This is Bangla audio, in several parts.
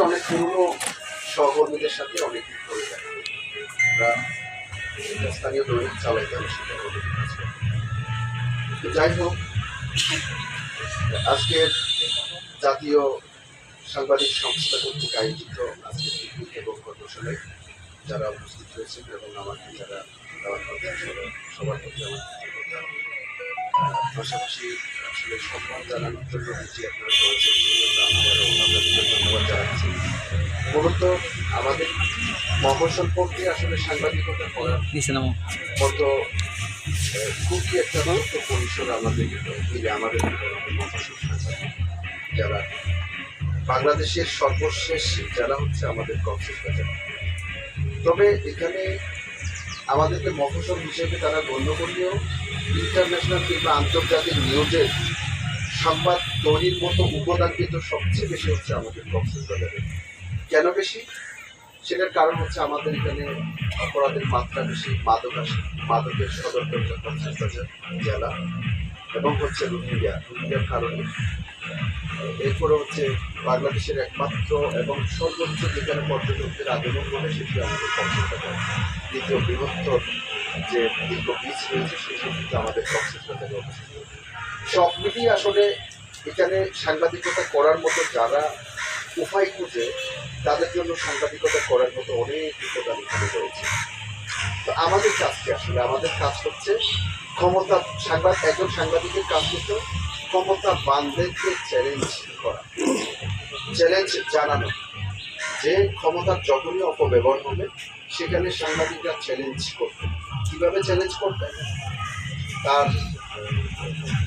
অনেক সহকর্মীদের সাথে অনেক স্থানীয় যাই হোক আজকের জাতীয় সাংবাদিক সংস্থা কর্তৃক আয়োজিত আজকের পিকনিক এবং কর্মশালায় যারা উপস্থিত হয়েছেন এবং আমাকে যারা সবার- প্রতি আমার পাশাপাশি আসলে সম্মান জানানোর জন্য যে আপনারা করেছেন আবারও আপনাদেরকে ধন্যবাদ জানাচ্ছি। মূলত আমাদের মফসল পক্ষে আসলে সাংবাদিকতা করার মতো আহ, খুবই একটা ছোট্ট পরিসর আমাদের মিলে আমাদের যারা বাংলাদেশের সর্বশেষ যারা হচ্ছে আমাদের কক্সবাজার। তবে এখানে আমাদেরকে মফসল হিসেবে তারা গণ্য করলেও ইন্টারন্যাশনাল কিংবা আন্তর্জাতিক নিউজের সংবাদ তৈরির মতো উপাদান কিন্তু সবচেয়ে বেশি হচ্ছে আমাদের কক্সবাজারে। কেন বেশি? সেটার কারণ হচ্ছে আমাদের এখানে অপরাধের মাত্রা বেশি, মাদক মাদকের সদর দরজা কক্সবাজার জেলা এবং হচ্ছে রোহিঙ্গা রোহিঙ্গার কারণে। এরপরে হচ্ছে বাংলাদেশের একমাত্র এবং সর্বোচ্চ যেখানে পর্যটকদের আগমন করে সেটি আমাদের কক্সবাজার। দ্বিতীয় বৃহত্তর যে দীর্ঘ বীজ রয়েছে সেটি কিন্তু আমাদের কক্সবাজারে সব মিলিয়ে আসলে এখানে সাংবাদিকতা করার মতো যারা উপায় খুঁজে, তাদের জন্য সাংবাদিকতা করার মতো অনেক উপাদান এখানে রয়েছে। তো আমাদের কাজ কি আসলে, আমাদের কাজ হচ্ছে ক্ষমতা, সাংবাদ, একজন সাংবাদিকের কাজ হচ্ছে ক্ষমতা বান্ধবকে চ্যালেঞ্জ করা চ্যালেঞ্জ জানানো। যে ক্ষমতার যখনই অপব্যবহার হবে সেখানে সাংবাদিকরা চ্যালেঞ্জ করবে। কীভাবে চ্যালেঞ্জ করবে? তার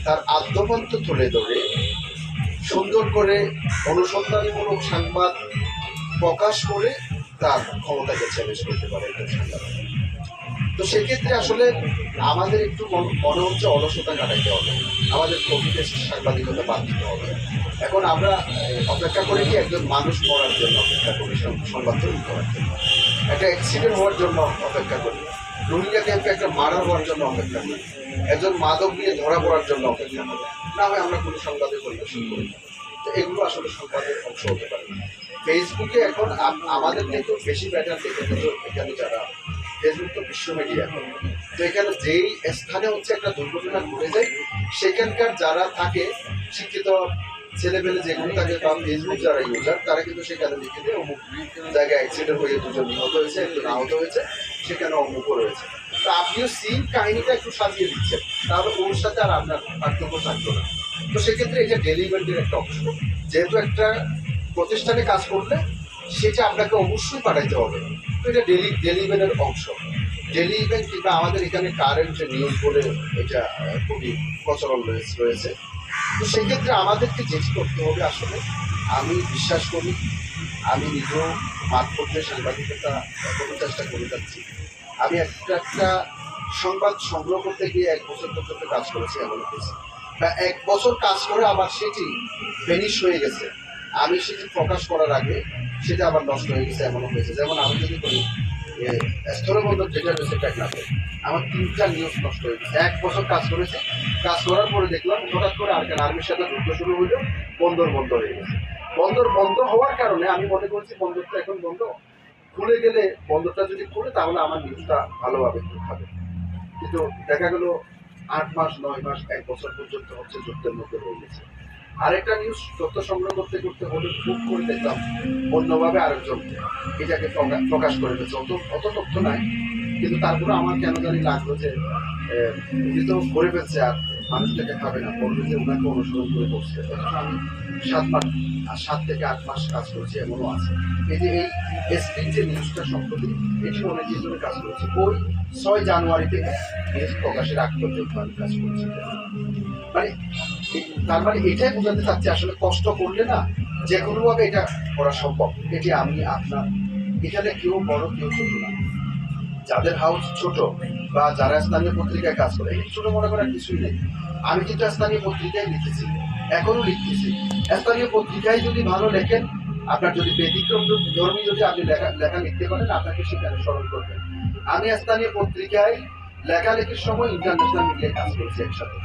তার আদ্যপান্ত তুলে ধরে সুন্দর করে অনুসন্ধানমূলক সংবাদ প্রকাশ করে তার ক্ষমতাকে চ্যালেঞ্জ করতে পারে তো সেক্ষেত্রে আসলে আমাদের একটু মন- হচ্ছে অলসতা কাটাইতে হবে। আমাদের কোভিডের সাংবাদিকতা বাদ দিতে হবে। এখন আমরা অপেক্ষা করি কি একজন মানুষ মরার জন্য অপেক্ষা করি সংবাদ তৈরি করার জন্য। একটা অ্যাক্সিডেন্ট হওয়ার জন্য অপেক্ষা করি। রোহিঙ্গা একটা মার্ডার হওয়ার জন্য অপেক্ষা করি একজন মাদক নিয়ে ধরা পড়ার জন্য অপেক্ষা করি না হয় আমরা কোনো সংবাদে পরিবেশন করি। তো এগুলো আসলে সংবাদের অংশ হতে পারে। ফেসবুকে এখন আম- আমাদের থেকে বেশি ব্যাটার দেখে কিন্তু এখানে যারা ফেসবুক তো বিশ্ব মিডিয়া তো এখানে যেই স্থানে হচ্ছে একটা দুর্ঘটনা ঘটে যায়, সেখানকার যারা থাকে শিক্ষিত ছেলেপেলে যেগুলো থাকে বা ফেসবুক যারা ইউজার তারা কিন্তু সেখানে লিখে দেয় অমুক জায়গায় অ্যাক্সিডেন্ট হয়ে দুজন নিহত হয়েছে, একজন আহত হয়েছে, সেখানে অমুকও রয়েছে। তো আপনিও সিন কাহিনীটা একটু সাজিয়ে দিচ্ছেন, তাহলে ওর সাথে আর আপনার পার্থক্য থাকতো না। তো সেক্ষেত্রে এটা ডেলিভারির একটা অংশ, যেহেতু একটা প্রতিষ্ঠানে কাজ করলে সেটা আপনাকে অবশ্যই পাঠাইতে হবে। তো এটা ডেলি ডেলিভারের অংশ। ডেলি ইভেন্ট কিংবা আমাদের এখানে কারেন্ট নিউজ বলে এটা খুবই প্রচলন রয়েছে। তো সেক্ষেত্রে আমাদেরকে যেটি করতে হবে আসলে। আমি বিশ্বাস করি, আমি নিজেও মাঠ সাংবাদিকতা এখনও চেষ্টা করে যাচ্ছি। আমি একটা একটা সংবাদ সংগ্রহ করতে গিয়ে এক বছর পর্যন্ত কাজ করেছি এমন হয়েছে বা এক বছর কাজ করে আবার সেটি ফিনিশ হয়ে গেছে। আমি সেটি প্রকাশ করার আগে সেটা আবার নষ্ট হয়ে গেছে এমনও হয়েছে। যেমন আমি যদি করি স্থলবন্দর যেটা রয়েছে টেকনাফে আমার তিনটা নিউজ নষ্ট হয়ে গেছে। এক বছর কাজ করেছে। কাজ করার পরে দেখলাম, হঠাৎ করে আর কেন আর্মির সাথে যুদ্ধ শুরু হইল, বন্দর বন্ধ হয়ে গেছে। বন্দর বন্ধ হওয়ার কারণে আমি মনে করছি বন্দরটা এখন বন্ধ। খুলে গেলে বন্দরটা যদি খুলে, তাহলে আমার নিউজটা ভালোভাবে হবে। কিন্তু দেখা গেল, আট মাস, নয় মাস, এক বছর পর্যন্ত হচ্ছে যুদ্ধের মধ্যে রয়ে গেছে। আরেকটা নিউজ তথ্য সংগ্রহ করতে করতে হলে খুব করে দেখলাম, অন্যভাবে আরেকজন এটাকে প্রকা- প্রকাশ করে ফেলছে। অত অত তথ্য নাই, কিন্তু তারপরে আমার কেন জানি লাগল যে উনি তো করে ফেলছে আর মানুষটাকে খাবে না, বলবে যে ওনাকে অনুসরণ করে অথচ আমি সাত মাস আর সাত থেকে আট মাস কাজ করেছি, এমনও আছে। এই যে এই এসপির যে নিউজটা সম্প্রতি এটি অনেক ধরে কাজ করেছে। ওই ছয় জানুয়ারি থেকে নিউজ প্রকাশের আগ পর্যন্ত আমি কাজ করছি। মানে তার মানে এটাই বোঝাতে চাচ্ছি, আসলে কষ্ট করলে না যে কোনোভাবে এটা করা সম্ভব। এটি আমি আপনার, এখানে কেউ বড়, কেউ ছোট না। যাদের হাউস ছোট বা যারা স্থানীয় পত্রিকায় কাজ করে, এই ছোট মনে করার কিছুই নেই। আমি কিন্তু স্থানীয় পত্রিকায় লিখেছি এখনও লিখতেছি। স্থানীয় পত্রিকায় যদি ভালো লেখেন, আপনার যদি ব্যতিক্রম ধর্মী যদি আপনি লেখা লেখা লিখতে পারেন, আপনাকে সেখানে স্মরণ করবেন। আমি স্থানীয় পত্রিকায় লেখালেখির সময় ইন্টারন্যাশনাল মিডিয়ায় কাজ করছি একসাথে।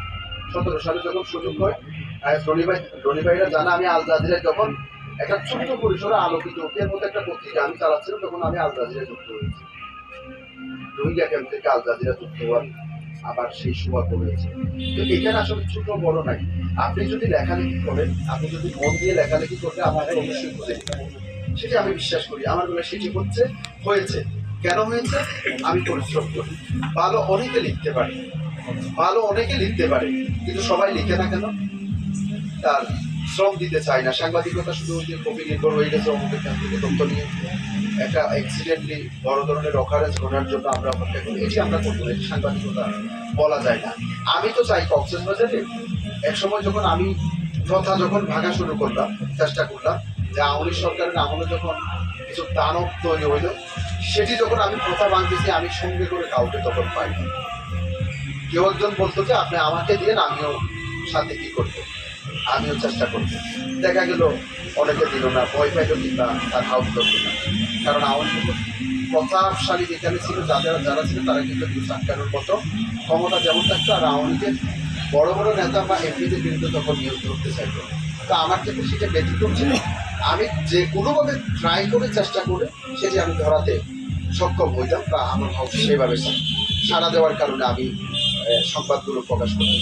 সতেরো সালে যখন সুযোগ হয় রনি জানা আমি আল জাজিরায় যখন একটা ছোট্ট পরিসরে আলোকিত ওকের মতো একটা পত্রিকা আমি চালাচ্ছিলাম, তখন আমি আল জাজিরায় যুক্ত হয়েছি। রোহিঙ্গা ক্যাম্প থেকে আল জাজিরা যুক্ত হওয়ার আবার সেই সৌভাগ্য হয়েছে তো এখানে আসলে ছোট বড় নাই। আপনি যদি লেখালেখি করেন, আপনি যদি মন দিয়ে লেখালেখি করলে আমার অবশ্যই নিতে সেটা আমি বিশ্বাস করি। আমার হয় সেটি হচ্ছে, হয়েছে। কেন হয়েছে? আমি পরিশ্রম করি। ভালো অনেকে লিখতে পারে। ভালো অনেকে লিখতে পারে, কিন্তু সবাই লিখে না কেন? তার শ্রম দিতে চায় না। সাংবাদিকতা শুধু যে কপি নির্ভর হয়ে গেছে অমুকের কাছ থেকে তথ্য নিয়ে। একটা অ্যাক্সিডেন্টলি বড় ধরনের অকারেন্স ঘটার জন্য আমরা অপেক্ষা করি। এটি আমরা করব, এটি সাংবাদিকতা বলা যায় না। আমি তো চাই কক্সেস বাজারে এক সময় যখন আমি প্রথা যখন ভাঙা শুরু করলাম, চেষ্টা করলাম, যে আওয়ামী সরকারের আমলে যখন কিছু দানব তৈরি হইল, সেটি যখন আমি প্রথা ভাঙতেছি, আমি সঙ্গে করে কাউকে তখন পাই না। কেউ একজন বলতো যে আপনি আমাকে দিয়ে আমিও সাথে কি করব? আমিও চেষ্টা করব। দেখা গেল, অনেকে দিল না, ভয় পাইল কিংবা তার হাউস করতো না। কারণ আওয়ামী লীগ প্রতাপশালী যেখানে ছিল, যাদের যারা ছিল, তারা কিন্তু নিউজ আটকানোর মতো। ক্ষমতা যেমন থাকতো, আর আওয়ামী লীগের বড় বড় নেতা বা এমপিদের বিরুদ্ধে তখন নিউজ ধরতে চাইতো। তো আমার ক্ষেত্রে সেটা ব্যতিক্রম ছিল। আমি যে কোনোভাবে ট্রাই করে চেষ্টা করে, সেটি আমি ধরাতে সক্ষম হইতাম বা আমার হাউস সেভাবে সাড়া দেওয়ার কারণে আমি সংবাদগুলো প্রকাশ করতে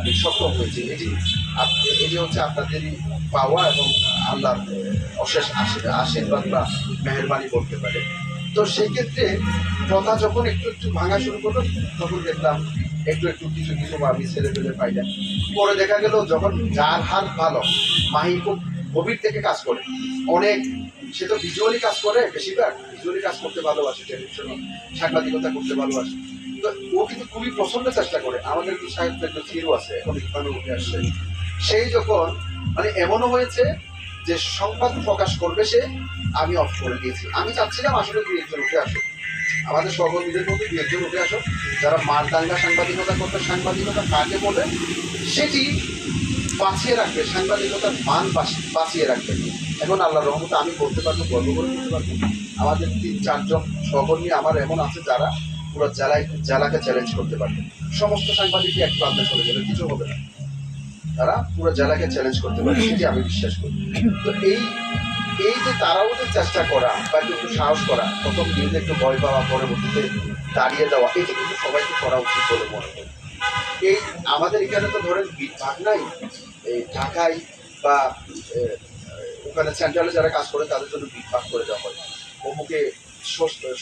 আমি সক্ষম হয়েছি এটি এটি হচ্ছে আপনাদেরই পাওয়া এবং আল্লাহর আহ, অশেষ আশী- আশীর্বাদ বা মেহরবানি করতে পারে। তো সেই ক্ষেত্রে কথা যখন একটু একটু ভাঙা শুরু করল তখন দেখলাম একটু একটু কিছু কিছু আমি ছেলে পেলে পাইলাম পরে দেখা গেল যখন যার হাত ভালো মাহি খুব গভীর থেকে কাজ করে। অনেক সে তো ভিজুয়ালি কাজ করে বেশিরভাগ ভিজুয়ালি কাজ করতে ভালোবাসে টেলিভিশন সাংবাদিকতা করতে ভালোবাসে। ও কিন্তু খুবই প্রচণ্ড চেষ্টা করে। আমাদের কি সাহিত্য থিরু আছে, এখন ইরফানও উঠে আসছে। সেই যখন মানে এমনও হয়েছে যে সংবাদ প্রকাশ করবে সে, আমি অফ করে দিয়েছি। আমি চাচ্ছিলাম আসলে দুই একজন উঠে আসো আমাদের সহকর্মীদের মধ্যে দুই একজন উঠে আসো যারা মারদাঙ্গা সাংবাদিকতা করতে সাংবাদিকতা কাকে বলে, সেটি বাঁচিয়ে রাখবে, সাংবাদিকতার মান বাঁচি- বাঁচিয়ে রাখবে। এখন আল্লাহ রহমত আমি বলতে পারব, গর্ব করে বলতে পারব। আমাদের তিন, চারজন সহকর্মী আমার এমন আছে যারা পুরো জেলায় জেলাকে চ্যালেঞ্জ করতে পারবে। সমস্ত সাংবাদিকই এক প্রান্তে চলে যাবে, কিছু হবে না। তারা পুরো জেলাকে চ্যালেঞ্জ করতে পারে সেটি আমি বিশ্বাস করি। তো এই এই যে তারাও যে চেষ্টা করা বা একটু একটু সাহস করা, প্রথম নিউজে একটু ভয় পাওয়া, পরবর্তীতে দাঁড়িয়ে যাওয়া, এটি কিন্তু সবাইকে করা উচিত বলে মনে করি। এই আমাদের এখানে তো ধরেন ভাগ নাই, এই ঢাকায় বা ওখানে সেন্ট্রালে যারা কাজ করে, তাদের জন্য বিট ভাগ করে দেওয়া হয়। অমুকে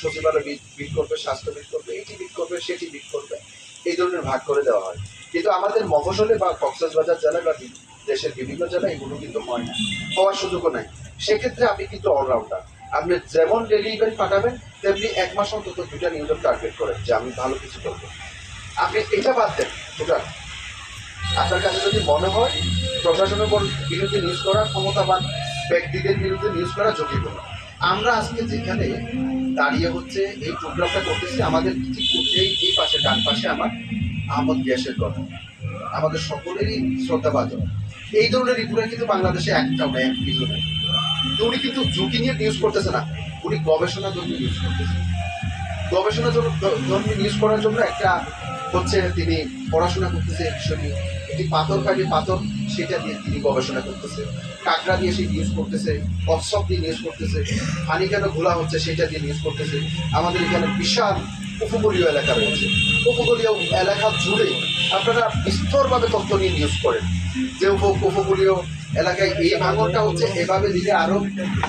সচিবালয় বিট করবে, স্বাস্থ্য বিট করবে, এটি বিট করবে, সেটি বিট করবে, এই ধরনের ভাগ করে দেওয়া হয়। কিন্তু আমাদের মফসলে বা কক্সবাজার জেলায় বা দেশের বিভিন্ন জেলায় এগুলো কিন্তু হয় না, হওয়ার সুযোগও নাই। সেক্ষেত্রে আমি কিন্তু অলরাউন্ডার আপনি যেমন ডেলি ইভেন্ট পাঠাবেন, তেমনি এক মাস অন্তত দুটা নিউজের টার্গেট করেন যে আমি ভালো কিছু করব। আপনি এটা বাদ দেন টোটাল আপনার কাছে যদি মনে হয়, প্রশাসনের বিরুদ্ধে নিউজ করার ক্ষমতাবান ব্যক্তিদের বিরুদ্ধে নিউজ করা ঝুঁকিপূর্ণ। আমরা আজকে যেখানে দাঁড়িয়ে হচ্ছে, এই প্রোগ্রামটা করতেছি, আমাদের ঠিক এই এই পাশে, ডান পাশে আমার আহমদ গ্যাসের কথা আমাদের সকলেরই শ্রদ্ধা শ্রদ্ধাভাজন এই ধরনের রিপোর্টার কিন্তু বাংলাদেশে একটাও নেই এক কিছু নেই তো উনি কিন্তু ঝুঁকি নিয়ে নিউজ করতেছে না। উনি গবেষণা জন্য নিউজ করতেছে। গবেষণা জন্য জন্য নিউজ করার জন্য একটা হচ্ছে তিনি পড়াশোনা করতেছে এই বিষয় নিয়ে। একটি পাথর কাটে পাথর, সেটা দিয়ে তিনি গবেষণা করতেছে। কাঁকড়া দিয়ে সে নিউজ করতেছে, কচ্ছপ দিয়ে নিউজ করতেছে পানি কেন ঘোলা হচ্ছে সেটা দিয়ে নিউজ করতেছে। আমাদের এখানে বিশাল উপকূলীয় এলাকা রয়েছে। উপকূলীয় এলাকা জুড়ে আপনারা বিস্তরভাবে তথ্য নিয়ে নিউজ করেন। যে উপ- উপকূলীয় এলাকায় এই ভাঙনটা হচ্ছে, এভাবে দিলে আরও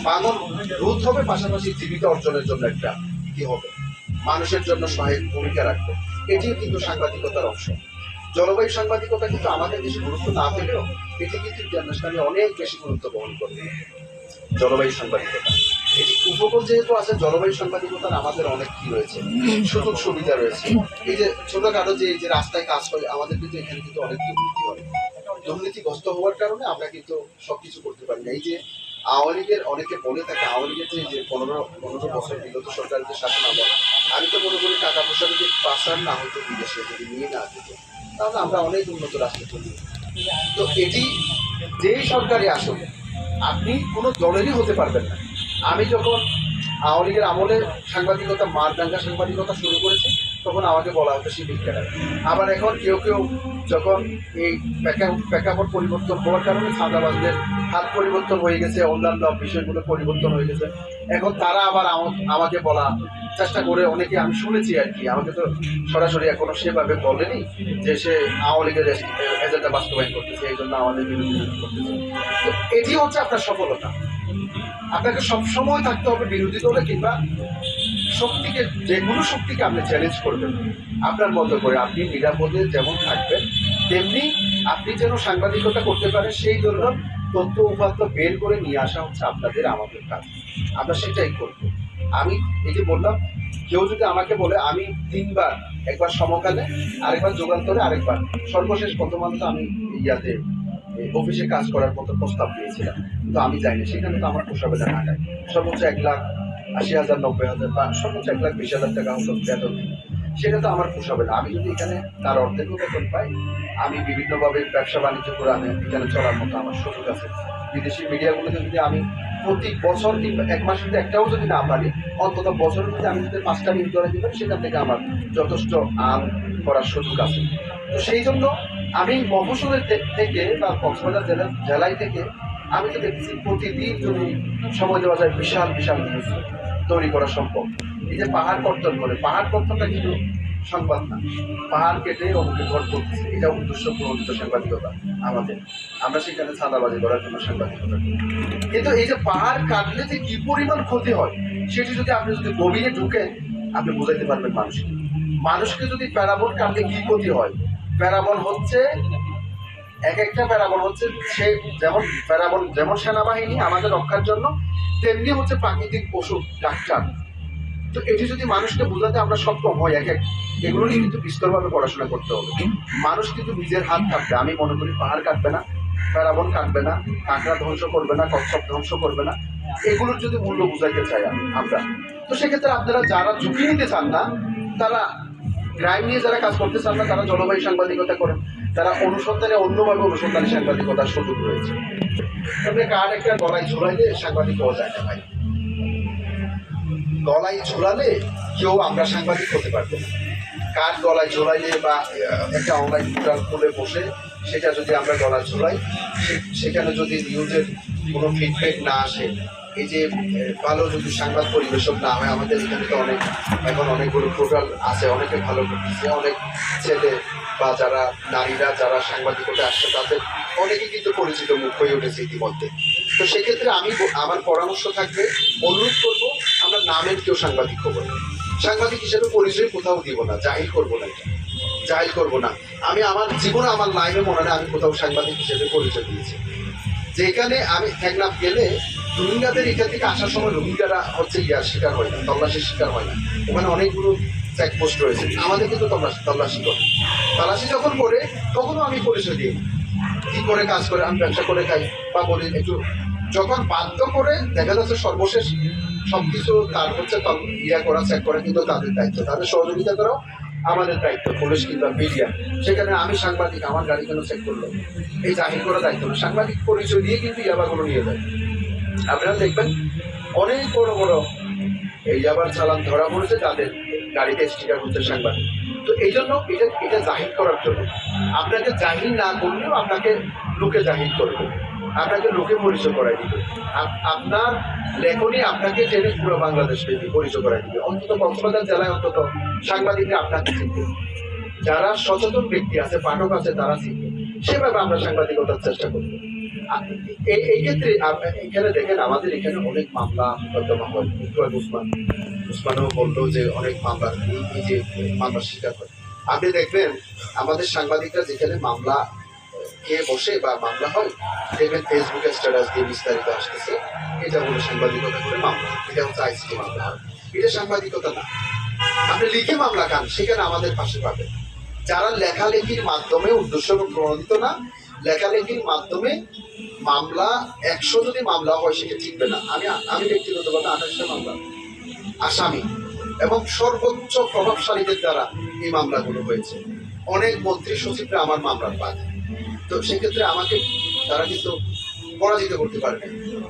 ভাঙন রোধ হবে, পাশাপাশি জীবিকা অর্জনের জন্য একটা কি হবে। মানুষের জন্য সহায়ক ভূমিকা রাখবে। এটিও কিন্তু সাংবাদিকতার অংশ। জলবায়ু সাংবাদিকতা কিন্তু আমাদের দেশে গুরুত্ব না পেলেও এটি কিন্তু ইন্টারন্যাশনালি অনেক বেশি গুরুত্ব বহন করবে। জলবায়ু সাংবাদিকতা। এটি উপকূল যেহেতু আছে, জলবায়ু সাংবাদিকতার আমাদের অনেক কি রয়েছে? সুযোগ সুবিধা রয়েছে। এই যে ছোটখাটো যে যে রাস্তায় কাজ করে, আমাদের কিন্তু এখানে কিন্তু অনেক দুর্নীতি হয়। দুর্নীতিগ্রস্ত হওয়ার কারণে আমরা কিন্তু সবকিছু করতে পারি না। এই যে আওয়ামী লীগের, অনেকে বলে থাকে, আওয়ামী লীগের যে- পনেরো পনেরো বছর বিগত সরকারের যে শাসন আমল, আমি তো মনে করি টাকা পয়সা যদি পাচার না হতো বিদেশে, যদি নিয়ে না যেত তাহলে আমরা অনেক উন্নত রাষ্ট্রে চলি তো এটি যেই সরকারি আসুক, আপনি কোনো দলেরই হতে পারবেন না। আমি যখন আওয়ামী লীগের আমলে সাংবাদিকতা, মারদাঙ্গা সাংবাদিকতা শুরু করেছি, তখন আমাকে বলা হতো শিবির ক্যাডার আবার এখন কেউ কেউ যখন এই প্রেক্ষা- প্রেক্ষাপট পরিবর্তন হওয়ার কারণে চাঁদাবাজদের হাত পরিবর্তন হয়ে গেছে, অন্যান্য বিষয়গুলো পরিবর্তন হয়ে গেছে। এখন তারা আবার আমাকে বলা চেষ্টা করে অনেকে আমি শুনেছি আর কি। আমাকে তো সরাসরি এখনও সেভাবে বলেনি যে সে আওয়ামী লীগের এজেন্ডা বাস্তবায়ন করতেছে, এই জন্য আমাদের বিরোধিতা করতেছে। তো এটি হচ্ছে আপনার সফলতা। আপনাকে সবসময় থাকতে হবে বিরোধী দলে কিংবা শক্তিকে যে কোনো শক্তিকে আপনি চ্যালেঞ্জ করবেন। আপনার মতো করে আপনি নিরাপদে যেমন থাকবেন, তেমনি আপনি যেন সাংবাদিকতা করতে পারেন, সেই জন্য তথ্য উপাত্ত বের করে নিয়ে আসা হচ্ছে আপনাদের আমাদের কাজ। আমরা সেটাই করব। আমি এই যে বললাম, কেউ যদি আমাকে বলে, আমি তিনবার, একবার সমকালে, আরেকবার যুগান্তরে, আরেকবার। সর্বশেষ প্রথমান্ত আমি ইয়াতে অফিসে কাজ করার মতো প্রস্তাব দিয়েছিলাম। কিন্তু আমি যাইনি। সেখানে তো আমার পোষাবে না ঢাকায় সর্বোচ্চ এক লাখ আশি হাজার, নব্বই হাজার বা সর্বোচ্চ এক লাখ বিশ হাজার টাকা হতো বেতন সেটা তো আমার পোষাবে না আমি যদি এখানে তার অর্ধেকও বেতন পাই, আমি বিভিন্নভাবে ব্যবসা বাণিজ্য করে আমি এখানে চলার মতো আমার সুযোগ আছে। বিদেশি মিডিয়াগুলোতে যদি আমি প্রতি বছর কিংবা এক মাসে যদি একটাও যদি না পারি, অন্তত বছরের যদি আমি যদি পাঁচটা মিনিট ধরে দিই সেখান থেকে আমার যথেষ্ট আম করার সুযোগ আছে। তো সেই জন্য আমি মফসলের থেকে বা কক্সবাজার জেলা, জেলায় থেকে আমি তো দেখছি প্রতিদিন যদি সময় দেওয়া যায়, বিশাল বিশাল তৈরি করা সম্ভব। এই যে পাহাড় কর্তন করে পাহাড় কর্তনটা কিন্তু সংবাদ না। পাহাড় কেটে অমুকে ঘর করতেছে এটা উদ্দেশ্য প্রণোদিত সাংবাদিকতা আমাদের। আমরা সেখানে ছাদাবাজি করার জন্য সাংবাদিকতা কিন্তু এই যে পাহাড় কাটলে যে কি পরিমাণ ক্ষতি হয়, সেটি যদি আপনি যদি গভীরে ঢুকেন, আপনি বোঝাইতে পারবেন মানুষকে। মানুষকে যদি প্যারাবল কাটলে কি ক্ষতি হয়? প্যারাবন হচ্ছে, এক একটা প্যারাবন হচ্ছে সে যেমন প্যারাবল, যেমন সেনাবাহিনী আমাদের রক্ষার জন্য, তেমনি হচ্ছে প্রাকৃতিক পশু, ডাক্তার। তো এটি যদি মানুষকে বোঝাতে আমরা সক্ষম হই, এক এক এগুলো নিয়ে কিন্তু বিস্তরভাবে পড়াশোনা করতে হবে। মানুষ কিন্তু নিজের হাত কাটবে আমি মনে করি পাহাড় কাটবে না, প্যারাবন কাটবে না, কাঁকড়া ধ্বংস করবে না, কচ্ছপ ধ্বংস করবে না, এগুলোর যদি মূল্য বুঝাইতে চাই আম- আমরা। তো সেক্ষেত্রে আপনারা যারা ঝুঁকি নিতে চান না, তারা ক্রাইম নিয়ে যারা কাজ করতে চান না, তারা জলবায়ু সাংবাদিকতা করেন, তারা অনুসন্ধানে অন্যভাবে অনুসন্ধানে সাংবাদিকতার সুযোগ রয়েছে। তবে কার একটা গলায় ঝোলাইলে সাংবাদিক হওয়া যায় না ভাই? গলায় ঝোলালে কেউ আমরা সাংবাদিক হতে পারব না। কার গলায় ঝোলাইলে বা একটা অনলাইন পোর্টাল খুলে বসে সেটা যদি আমরা গলায় ঝোলাই সেখানে যদি নিউজের কোনো ফিডব্যাক না আসে, এই যে ভালো যদি সংবাদ পরিবেশক না হয়, আমাদের এখানে তো অনেক, এখন অনেকগুলো পোর্টাল আছে, অনেকে ভালো করতেছে, অনেক ছেলে বা যারা নারীরা, যারা সাংবাদিকতা আসছে, তাদের অনেকেই কিন্তু পরিচিত মুখ হয়ে উঠেছে ইতিমধ্যে। তো সেক্ষেত্রে আমি আমার পরামর্শ থাকবে, অনুরোধ করব, আমরা নামের কেউ সাংবাদিক না। সাংবাদিক হিসেবে পরিচয় কোথাও দিব না জাহিল করব না জাহিল করব না। আমি আমার জীবনে, আমার লাইফে মনে হয় আমি কোথাও সাংবাদিক হিসেবে পরিচয় দিয়েছি। যেখানে আমি টেকনাফ গেলে রোহিঙ্গাদের এখান থেকে আসার সময় রোহিঙ্গারা হচ্ছে ইয়ার শিকার হয় না, তল্লাশির শিকার হয় না। ওখানে অনেকগুলো চেকপোস্ট রয়েছে। আমাদের কিন্তু তল্লাশি তল্লাশি করে। তল্লাশি যখন করে, তখনও আমি পরিচয় দিই। কি করে কাজ করে, আমি ব্যবসা করে খাই বা বলি, একটু যখন বাধ্য করে দেখা যাচ্ছে সর্বশেষ সবকিছু তার হচ্ছে ইয়া করা চেক করা, কিন্তু তাদের দায়িত্ব। তাদের সহযোগিতা করাও আমাদের দায়িত্ব, পুলিশ কিংবা মিডিয়া। সেখানে আমি সাংবাদিক, আমার গাড়ি কেন চেক করল এই জাহির করা দায়িত্ব না। সাংবাদিক পরিচয় দিয়ে কিন্তু ইয়াবাগুলো নিয়ে যায়। আপনারা দেখবেন, অনেক বড় বড় এই ইয়াবার চালান ধরা পড়েছে তাদের গাড়িতে স্টিকার হচ্ছে সাংবাদিক। তো এই জন্য এটা এটা জাহির করার জন্য। আপনাকে জাহির না করলেও আপনাকে লোকে জাহির করবে। আপনাকে লোকে পরিচয় করাই দিবে। আপনার লেখনী আপনাকে টেনে পুরো বাংলাদেশ ব্যাপী পরিচয় করাই দিবে। অন্তত কক্সবাজার জেলায় অন্তত সাংবাদিকরা আপনাকে চিনবে। যারা সচেতন ব্যক্তি আছে, পাঠক আছে, তারা চিনবে। সেভাবে আমরা সাংবাদিকতার চেষ্টা করব। এই- ক্ষেত্রে এখানে দেখেন আমাদের এখানে অনেক মামলা মোকদ্দমা হয়। ইকবাল উসমান, উসমানও বলল যে অনেক মামলা যে মামলার শিকার হয়। আপনি দেখবেন আমাদের সাংবাদিকরা যেখানে মামলা কে বসে বা মামলা হয়, দেখবেন ফেসবুকে স্ট্যাটাস দিয়ে বিস্তারিত আসতেছে। এটা হলো সাংবাদিকতা করে মামলা। এটা হচ্ছে আইসিটি মামলা। এটা সাংবাদিকতা না। আপনি লিখে মামলা খান, সেখানে আমাদের পাশে পাবেন। যারা লেখালেখির মাধ্যমে উদ্দেশ্য প্রণোদিত না, লেখালেখির মাধ্যমে মামলা, একশো যদি মামলা হয় সেটা ঠিকবে না। আমি আমি ব্যক্তিগতভাবে আঠাশটা মামলা। আসামি এবং সর্বোচ্চ প্রভাবশালীদের দ্বারা এই মামলাগুলো হয়েছে। অনেক মন্ত্রী সচিবরা আমার মামলার বাদ তো সেক্ষেত্রে আমাকে তারা কিন্তু পরাজিত করতে পারবে।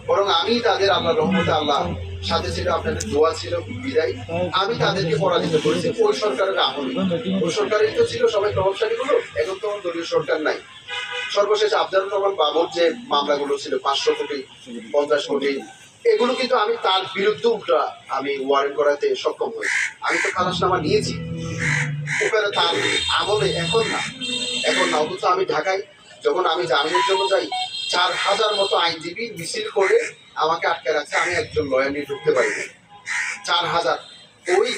বরং আমি তাদের আল্লাহ রহমতে আল্লাহ সাথে ছিল, আপনাদের দোয়া ছিল, বিদায়। আমি তাদেরকে পরাজিত করেছি। ওই সরকারের আমলে। ওই সরকারই তো ছিল সবাই প্রভাবশালী হলো এখন তো দলীয় সরকার নাই। সর্বশেষ আফজালুর রহমান বাবুর যে মামলাগুলো ছিল, পাঁচশো কোটি, পঞ্চাশ কোটি, এগুলো কিন্তু আমি তার বিরুদ্ধে উল্টা আমি ওয়ারেন্ট করাতে সক্ষম হই। আমি তো খালাসনামা নিয়েছি। উপরে তার আমলে এখন না। এখন না, অথচ আমি ঢাকায় যখন আমি জামিনের জন্য যাই, চার হাজার মতো আইনজীবী মিছিল করে আমাকে আটকে রাখছে আমি একজন লয়ার নিয়ে ঢুকতে পারিনি চার হাজার। ওই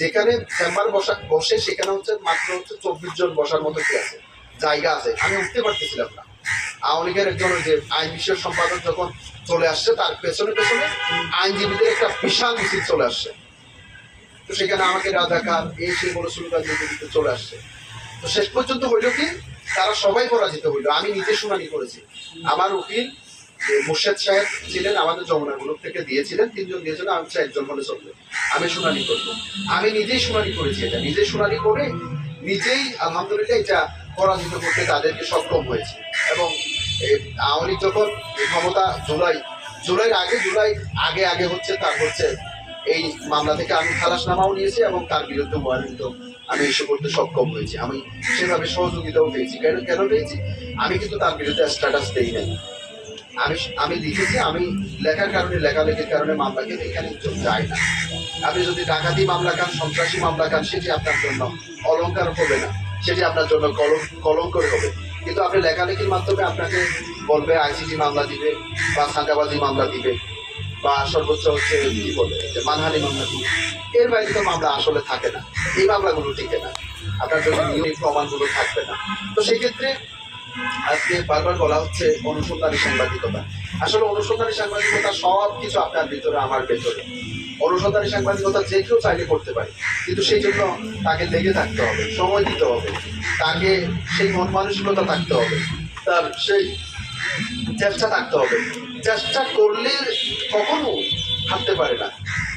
যেখানে চেম্বার বসা, বসে সেখানে হচ্ছে মাত্র হচ্ছে চব্বিশ জন বসার মতো কি আছে, জায়গা আছে। আমি উঠতে পারতেছিলাম না। আওয়ামী লীগের একজন যে আইন বিষয়ের সম্পাদক যখন চলে আসছে, তার পেছনে পেছনে আইনজীবীদের একটা বিশাল মিছিল চলে আসছে। তো সেখানে আমাকে রাজাকার, এই সেই বলে দিতে দিতে চলে আসছে। তো শেষ পর্যন্ত হইল কি তারা সবাই পরাজিত হইল। আমি নিজে শুনানি করেছি। আমার উকিল মুর্শেদ সাহেব ছিলেন, আমাদের যমুনা গ্রুপ থেকে দিয়েছিলেন, তিনজন দিয়েছিলেন, আমি একজন হলে চলবে। আমি শুনানি করব। আমি নিজেই শুনানি করেছি এটা। নিজেই শুনানি করে নিজেই, আলহামদুলিল্লাহ, এটা পরাজিত করতে তাদেরকে সক্ষম হয়েছে। এবং আওয়ামী লীগ যখন ক্ষমতা জুলাই, জুলাইয়ের আগে, জুলাই আগে আগে হচ্ছে, তার হচ্ছে এই মামলা থেকে আমি খালাসনামাও নিয়েছি এবং তার বিরুদ্ধে ওয়ারেন্ট আমি ইস্যু করতে সক্ষম হয়েছি। আমি সেভাবে সহযোগিতাও পেয়েছি কেন কেন পেয়েছি? আমি কিন্তু তার বিরুদ্ধে স্ট্যাটাস দেই নাই। আমি আমি লিখেছি, আমি লেখার কারণে, লেখালেখির কারণে মামলা কিন্তু এখানে যায় না। আপনি যদি ডাকাতি মামলা খান, সন্ত্রাসী মামলা খান, সেটি আপনার জন্য অলঙ্কার হবে না। সেটি আপনার জন্য কলম, কলঙ্কর হবে। কিন্তু আপনি লেখালেখির মাধ্যমে আপনাকে বলবে, আইসিটি মামলা দিবে বা সাঁটাবাজি মামলা দিবে। বা সর্বোচ্চ হচ্ছে কি বলে, যে মানহানি মামলা। এর বাইরে তো মামলা আসলে থাকে না। এই মামলাগুলো টিকে না। আপনার জন্য নিয়মিত প্রমাণগুলো থাকবে না। তো সেক্ষেত্রে আজকে বারবার বলা হচ্ছে অনুসন্ধানী সাংবাদিকতা। আসলে অনুসন্ধানী সাংবাদিকতা সব কিছু আপনার ভিতরে, আমার ভেতরে। অনুসন্ধানী সাংবাদিকতা যে কেউ চাইলে করতে পারে। কিন্তু সেই জন্য তাকে লেগে থাকতে হবে, সময় দিতে হবে। তাকে সেই মন মানসিকতা থাকতে হবে। তার সেই চেষ্টা থাকতে হবে। চেষ্টা করলে কখনো হাঁটতে পারে না।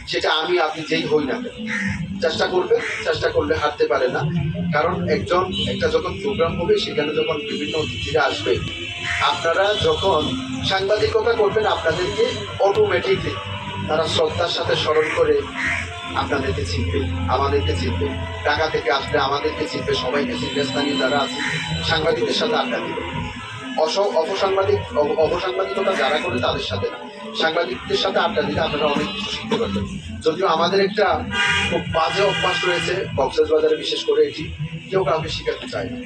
সেটা আমি, আপনি যেই হই না চেষ্টা করবে চেষ্টা করলে হাঁটতে পারে না। কারণ একজন, একটা যখন প্রোগ্রাম হবে, সেখানে যখন বিভিন্ন অতিথিরা আসবে, আপনারা যখন সাংবাদিকতা করবেন, আপনাদেরকে অটোমেটিকলি তারা শ্রদ্ধার সাথে স্মরণ করে আপনাদেরকে চিনবে, আমাদেরকে চিনবে। ঢাকা থেকে আসলে আমাদেরকে চিনবে, সবাইকে চিনবে, স্থানীয় যারা আছে, সাংবাদিকদের সাথে আড্ডা দিবে। অপসাংবাদিক অপসাংবাদিকতা যারা করে তাদের সাথে সাংবাদিকদের সাথে আড্ডা দিলে আপনারা অনেক কিছু শিখতে পারবেন। যদিও আমাদের একটা খুব বাজে অভ্যাস রয়েছে কক্সেস বাজারে, বিশেষ করে এটি। কেউ কাউকে শেখাতে চায় না।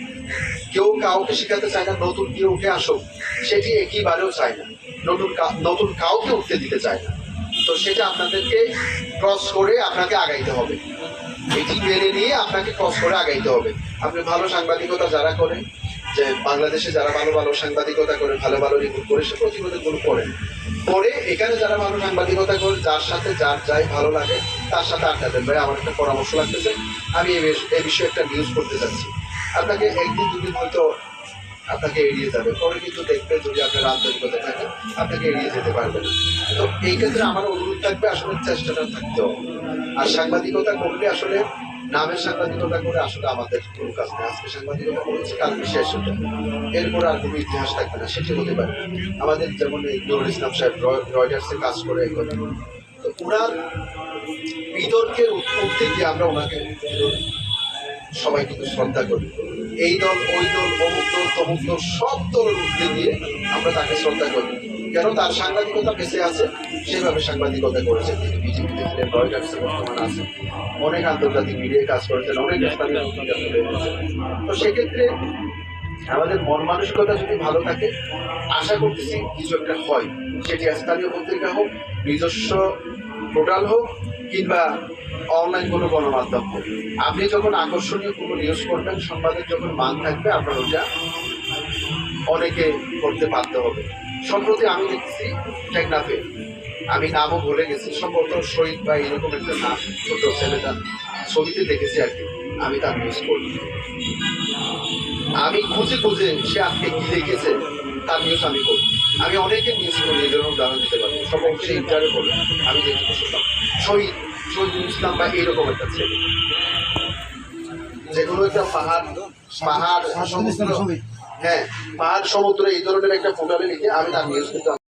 কেউ কাউকে শেখাতে চায় না, নতুন কেউ উঠে আসুক, সেটি একেবারেও চায় না। নতুন নতুন কাউকে উঠতে দিতে চায় না। তো সেটা আপনাদেরকে ক্রস করে আপনাকে আগাইতে হবে। এটি মেনে নিয়ে আপনাকে ক্রস করে আগাইতে হবে। আপনি ভালো সাংবাদিকতা যারা করে যে বাংলাদেশে যারা ভালো ভালো সাংবাদিকতা করে, ভালো ভালো রিপোর্ট করে, সে প্রতিবেদনগুলো পড়েন পরে এখানে যারা ভালো সাংবাদিকতা করে, যার সাথে যার যাই ভালো লাগে, তার সাথে আড্ডা দেন। ভাই, আমার একটা পরামর্শ লাগতেছে। আমি এই বিষয়ে একটা নিউজ করতে চাচ্ছি আপনাকে একদিন দুদিন হয়তো আপনাকে এড়িয়ে যাবে। পরে কিন্তু দেখবে যদি আপনার আন্তরিকতা থাকে আপনাকে এড়িয়ে যেতে পারবে তো এই ক্ষেত্রে আমার অনুরোধ থাকবে, আসলে চেষ্টাটা থাকতে হবে। আর সাংবাদিকতা করলে আসলে নামের সাংবাদিকতা করে আসলে আমাদের কোনো কাজ নেই। আজকে সাংবাদিকতা করেছি, কালকে শেষ হতে এরপর আর কোনো ইতিহাস থাকবে না, সেটি হতে পারে। আমাদের যেমন নুরুল ইসলাম সাহেব, রয়- রয়টার্সে কাজ করে এখন। তো ওনার বিতর্কের উঠতে গিয়ে আমরা ওনাকে সবাই কিন্তু শ্রদ্ধা করি। এই দল, ওই দল, অমুক দল, তমুক দল, সব দলের উঠতে গিয়ে আমরা তাকে শ্রদ্ধা করি। কেন তার সাংবাদিকতা বেঁচে আছে? সেভাবে সাংবাদিকতা করেছেন তিনি। বিজেপিতে ছিলেন রয়টার্সে বর্তমান আছে অনেক আন্তর্জাতিক মিডিয়ায় কাজ করেছেন, অনেক স্থানীয় তো সেক্ষেত্রে আমাদের মন মানসিকতা যদি ভালো থাকে, আশা করতেছি কিছু একটা হয়। সেটি স্থানীয় পত্রিকা হোক, নিজস্ব পোর্টাল হোক, কিংবা অনলাইন কোনো গণমাধ্যম হোক। আপনি যখন আকর্ষণীয় কোনো নিউজ করবেন, সংবাদের যখন মান থাকবে, আপনার ওটা অনেকে করতে বাধ্য হবে। সম্প্রতি আমি দেখছি টেকনাফে। আমি নামও ভুলে গেছি, সম্ভবত শহীদ বা এরকম একটা নাম, ছোট ছেলেটা ছবিতে দেখেছি আর কি। আমি তার নিউজ করি। আমি খুঁজে খুঁজে সে আজকে কি লিখেছে তার নিউজ আমি করি। আমি অনেকে নিউজ করি এই জন্য উদাহরণ দিতে পারি সম্ভবত সে ইন্টারভিউ করে আমি দেখতে শুনলাম শহীদ শহীদুল ইসলাম বা এইরকম একটা ছেলে। যে কোনো একটা পাহাড় পাহাড় হ্যাঁ পাহাড় সমুদ্র এই ধরনের একটা প্রোগ্রামে লিখে আমি তার নিউজ কিন্তু